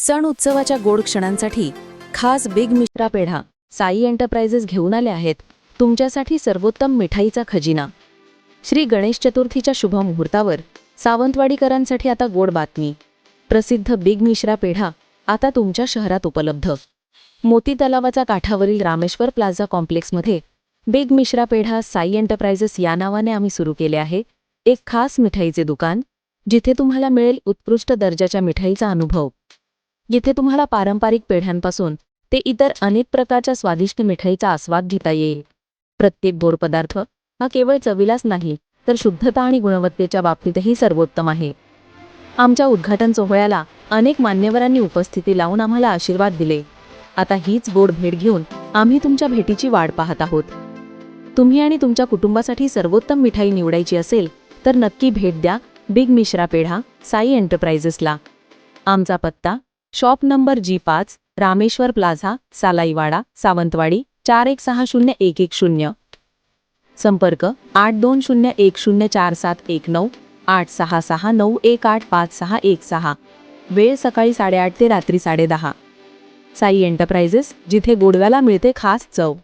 सण उत्सवाच्या गोड क्षणांसाठी खास बिग मिश्रा पेढा साई एंटरप्राइजेस घेऊन आले आहेत. तुमच्यासाठी सर्वोत्तम मिठाईचा खजिना. श्री गणेश चतुर्थीच्या शुभ मुहूर्तावर सावंतवाडीकरांसाठी आता गोड बातमी. प्रसिद्ध बिग मिश्रा पेढा आता तुमच्या शहरात उपलब्ध. मोती तलावाचा काठावरील रामेश्वर प्लाझा कॉम्प्लेक्समध्ये बिग मिश्रा पेढा साई एंटरप्राइजेस या नावाने आम्ही सुरू केले आहे. एक खास मिठाईचे दुकान जिथे तुम्हाला मिळेल उत्कृष्ट दर्जाच्या मिठाईचा अनुभव. जिथे तुम्हाला पारंपरिक पेढ्यांपासून ते इतर अनेक प्रकारच्या स्वादिष्ट मिठाईचा आस्वाद घेता येईल. प्रत्येक गोड पदार्थ हा केवळ चवीलाच नाही तर शुद्धता आणि गुणवत्तेच्या बाबतीतही सर्वोत्तम आहे. आमच्या उद्घाटन सोहळ्याला अनेक मान्यवरांनी उपस्थिती लावून आम्हाला आशीर्वाद दिले. आता हीच गोड भेट घेऊन आम्ही तुमच्या भेटीची वाट पाहत आहोत. तुम्ही आणि तुमच्या कुटुंबासाठी सर्वोत्तम मिठाई निवडायची असेल तर नक्की भेट द्या बिग मिश्रा पेढा साई एंटरप्राइजेसला. आमचा पत्ता शॉप नंबर जी पाच रामेश्वर प्लाझा सालाईवाडा सावंतवाडी चार एक सहा शून्य एक एक शून्य. संपर्क आठ दोन शून्य एक शून्य चार सात एक नऊ आठ सहा सहा नऊ एक आठ पाच सहा एक सहा. वेळ सकाळी साडेआठ ते रात्री साडेदहा. साई एंटरप्राइजेस जिथे गोडव्याला मिळते खास चव.